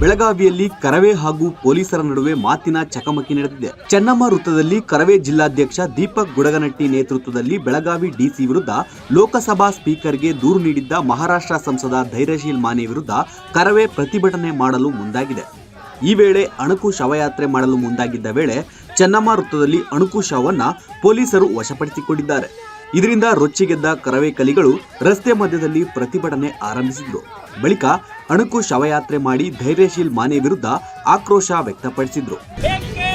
ಬೆಳಗಾವಿಯಲ್ಲಿ ಕರವೇ ಹಾಗೂ ಪೊಲೀಸರ ನಡುವೆ ಮಾತಿನ ಚಕಮಕಿ ನಡೆದಿದೆ. ಚೆನ್ನಮ್ಮ ವೃತ್ತದಲ್ಲಿ ಕರವೇ ಜಿಲ್ಲಾಧ್ಯಕ್ಷ ದೀಪಕ್ ಗುಡಗನಟ್ಟಿ ನೇತೃತ್ವದಲ್ಲಿ ಬೆಳಗಾವಿ ಡಿಸಿ ವಿರುದ್ಧ ಲೋಕಸಭಾ ಸ್ಪೀಕರ್ಗೆ ದೂರು ನೀಡಿದ್ದ ಮಹಾರಾಷ್ಟ್ರ ಸಂಸದ ಧೈರ್ಯಶೀಲ್ ಮಾನೆ ವಿರುದ್ಧ ಕರವೇ ಪ್ರತಿಭಟನೆ ಮಾಡಲು ಮುಂದಾಗಿದೆ. ಈ ವೇಳೆ ಅಣುಕು ಶವಯಾತ್ರೆ ಮಾಡಲು ಮುಂದಾಗಿದ್ದ ವೇಳೆ ಚೆನ್ನಮ್ಮ ವೃತ್ತದಲ್ಲಿ ಅಣುಕು ಶವವನ್ನು ಪೊಲೀಸರು ವಶಪಡಿಸಿಕೊಂಡಿದ್ದಾರೆ. ಇದರಿಂದ ರೊಚ್ಚಿಗೆದ್ದ ಕರವೇ ಕಲಿಗಳು ರಸ್ತೆ ಮಧ್ಯದಲ್ಲಿ ಪ್ರತಿಭಟನೆ ಆರಂಭಿಸಿದ್ರು. ಬಳಿಕ ಅಣುಕು ಶವಯಾತ್ರೆ ಮಾಡಿ ಧೈರ್ಯಶೀಲ್ ಮಾನೆ ವಿರುದ್ಧ ಆಕ್ರೋಶ ವ್ಯಕ್ತಪಡಿಸಿದ್ರು. ಬೇಕೇ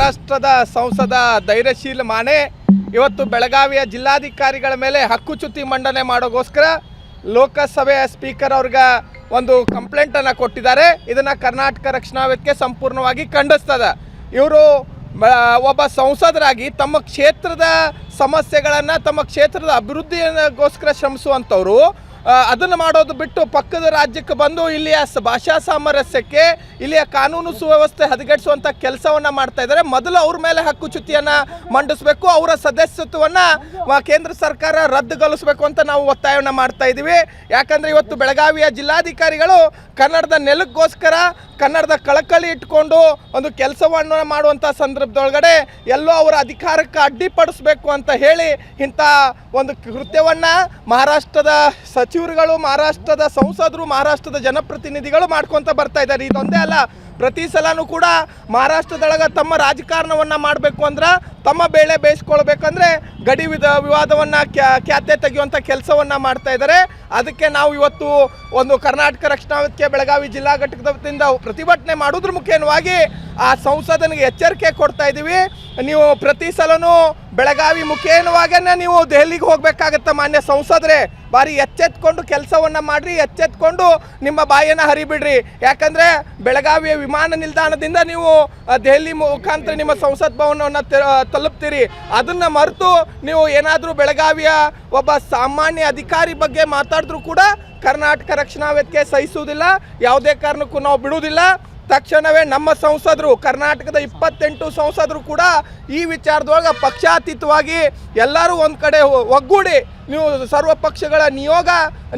ರಾಷ್ಟ್ರದ ಸಂಸದ ಧೈರ್ಯಶೀಲ ಮಾನೆ ಇವತ್ತು ಬೆಳಗಾವಿಯ ಜಿಲ್ಲಾಧಿಕಾರಿಗಳ ಮೇಲೆ ಹಕ್ಕುಚ್ಯುತಿ ಮಂಡನೆ ಮಾಡೋಗೋಸ್ಕರ ಲೋಕಸಭೆಯ ಸ್ಪೀಕರ್ ಅವ್ರಿಗೆ ಒಂದು ಕಂಪ್ಲೇಂಟನ್ನು ಕೊಟ್ಟಿದ್ದಾರೆ. ಇದನ್ನು ಕರ್ನಾಟಕ ರಕ್ಷಣಾ ವೇದಿಕೆ ಸಂಪೂರ್ಣವಾಗಿ ಖಂಡಿಸ್ತದ. ಇವರು ಒಬ್ಬ ಸಂಸದರಾಗಿ ತಮ್ಮ ಕ್ಷೇತ್ರದ ಸಮಸ್ಯೆಗಳನ್ನು, ತಮ್ಮ ಕ್ಷೇತ್ರದ ಅಭಿವೃದ್ಧಿಗೋಸ್ಕರ ಶ್ರಮಿಸುವಂಥವ್ರು ಅದನ್ನು ಮಾಡೋದು ಬಿಟ್ಟು ಪಕ್ಕದ ರಾಜ್ಯಕ್ಕೆ ಬಂದು ಇಲ್ಲಿಯ ಭಾಷಾ ಸಾಮರಸ್ಯಕ್ಕೆ ಇಲ್ಲಿಯ ಕಾನೂನು ಸುವ್ಯವಸ್ಥೆ ಹದಗೆಡಿಸುವಂಥ ಕೆಲಸವನ್ನು ಮಾಡ್ತಾ ಇದ್ದಾರೆ. ಮೊದಲು ಅವ್ರ ಮೇಲೆ ಹಕ್ಕುಚ್ಯುತಿಯನ್ನು ಮಂಡಿಸಬೇಕು, ಅವರ ಸದಸ್ಯತ್ವವನ್ನು ಕೇಂದ್ರ ಸರ್ಕಾರ ರದ್ದುಗೊಳಿಸಬೇಕು ಅಂತ ನಾವು ಒತ್ತಾಯವನ್ನು ಮಾಡ್ತಾ ಇದ್ದೀವಿ ಯಾಕಂದರೆ ಇವತ್ತು ಬೆಳಗಾವಿಯ ಜಿಲ್ಲಾಧಿಕಾರಿಗಳು ಕನ್ನಡದ ನೆಲಕ್ಕೋಸ್ಕರ ಕನ್ನಡದ ಕಳಕಳಿ ಇಟ್ಕೊಂಡು ಒಂದು ಕೆಲಸವನ್ನು ಮಾಡುವಂಥ ಸಂದರ್ಭದೊಳಗಡೆ ಎಲ್ಲೋ ಅವರ ಅಧಿಕಾರಕ್ಕೆ ಅಡ್ಡಿಪಡಿಸ್ಬೇಕು ಅಂತ ಹೇಳಿ ಇಂಥ ಒಂದು ಕೃತ್ಯವನ್ನು ಮಹಾರಾಷ್ಟ್ರದ ಸಚಿವರುಗಳು, ಮಹಾರಾಷ್ಟ್ರದ ಸಂಸದರು, ಮಹಾರಾಷ್ಟ್ರದ ಜನಪ್ರತಿನಿಧಿಗಳು ಮಾಡ್ಕೊತ ಬರ್ತಾ ಇದ್ದಾರೆ. ಇದೊಂದೇ ಅಲ್ಲ ಪ್ರತಿ ಸಲನೂ ಕೂಡ ಮಹಾರಾಷ್ಟ್ರದೊಳಗೆ ತಮ್ಮ ರಾಜಕಾರಣವನ್ನು ಮಾಡಬೇಕು ಅಂದ್ರೆ ತಮ್ಮ ಬೇಳೆ ಬೇಯಿಸ್ಕೊಳ್ಬೇಕಂದ್ರೆ ಗಡಿ ವಿಧ ವಿವಾದವನ್ನು ಖ್ಯಾತೆ ತೆಗೆಯುವಂಥ ಕೆಲಸವನ್ನು ಮಾಡ್ತಾ ಇದ್ದಾರೆ ಅದಕ್ಕೆ ನಾವು ಇವತ್ತು ಒಂದು ಕರ್ನಾಟಕ ರಕ್ಷಣಾ ವೇದಿಕೆ ಬೆಳಗಾವಿ ಜಿಲ್ಲಾ ಘಟಕದ ವತಿಯಿಂದ ಪ್ರತಿಭಟನೆ ಮಾಡೋದ್ರ ಮುಖೇನವಾಗಿ ಆ ಸಂಸದನಿಗೆ ಎಚ್ಚರಿಕೆ ಕೊಡ್ತಾ ಇದ್ದೀವಿ ನೀವು ಪ್ರತಿ ಸಲನೂ ಬೆಳಗಾವಿ ಮುಖೇನವಾಗೇ ನೀವು ದೆಹಲಿಗೆ ಹೋಗಬೇಕಾಗತ್ತೆ ಮಾನ್ಯ ಸಂಸದರೇ. ಬಾರಿ ಎಚ್ಚೆತ್ಕೊಂಡು ಕೆಲಸವನ್ನು ಮಾಡಿರಿ, ಎಚ್ಚೆತ್ಕೊಂಡು ನಿಮ್ಮ ಬಾಯಿಯನ್ನು ಹರಿಬಿಡ್ರಿ. ಯಾಕಂದರೆ ಬೆಳಗಾವಿಯ ವಿಮಾನ ನಿಲ್ದಾಣದಿಂದ ನೀವು ದೆಹಲಿ ಮುಖಾಂತರ ನಿಮ್ಮ ಸಂಸತ್ ಭವನವನ್ನು ತಲುಪ್ತೀರಿ. ಅದನ್ನು ಮರೆತು ನೀವು ಏನಾದರೂ ಬೆಳಗಾವಿಯ ಒಬ್ಬ ಸಾಮಾನ್ಯ ಅಧಿಕಾರಿ ಬಗ್ಗೆ ಮಾತಾಡಿದ್ರೂ ಕೂಡ ಕರ್ನಾಟಕ ರಕ್ಷಣಾ ವೇದಿಕೆ ಸಹಿಸುವುದಿಲ್ಲ. ಯಾವುದೇ ಕಾರಣಕ್ಕೂ ನಾವು ಬಿಡುವುದಿಲ್ಲ. ತಕ್ಷಣವೇ ನಮ್ಮ ಸಂಸದರು, ಕರ್ನಾಟಕದ ಇಪ್ಪತ್ತೆಂಟು ಸಂಸದರು ಕೂಡ ಈ ವಿಚಾರದೊಳಗೆ ಪಕ್ಷಾತೀತವಾಗಿ ಎಲ್ಲರೂ ಒಂದು ಕಡೆ ಒಗ್ಗೂಡಿ ನೀವು ಸರ್ವ ಪಕ್ಷಗಳ ನಿಯೋಗ,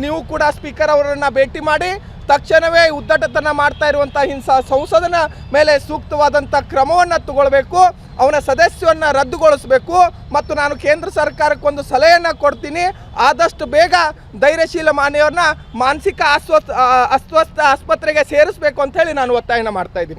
ನೀವು ಕೂಡ ಸ್ಪೀಕರ್ ಅವರನ್ನು ಭೇಟಿ ಮಾಡಿ ತಕ್ಷಣವೇ ಉದ್ದಟತನ ಮಾಡ್ತಾ ಇರುವಂಥ ಹಿಂಸಾ ಸಂಸದನ ಮೇಲೆ ಸೂಕ್ತವಾದಂಥ ಕ್ರಮವನ್ನು ತಗೊಳ್ಬೇಕು, ಅವನ ಸದಸ್ಯವನ್ನು ರದ್ದುಗೊಳಿಸಬೇಕು ಮತ್ತು ನಾನು ಕೇಂದ್ರ ಸರ್ಕಾರಕ್ಕೆ ಒಂದು ಸಲಹೆಯನ್ನು ಕೊಡ್ತೀನಿ. ಆದಷ್ಟು ಬೇಗ ಧೈರ್ಯಶೀಲ ಮಾನೆಯವ್ರನ್ನ ಮಾನಸಿಕ ಅಸ್ವಸ್ಥ ಅಸ್ವಸ್ಥ ಆಸ್ಪತ್ರೆಗೆ ಸೇರಿಸಬೇಕು ಅಂತ ಹೇಳಿ ನಾನು ಒತ್ತಾಯನ ಮಾಡ್ತಾ ಇದ್ದೀನಿ.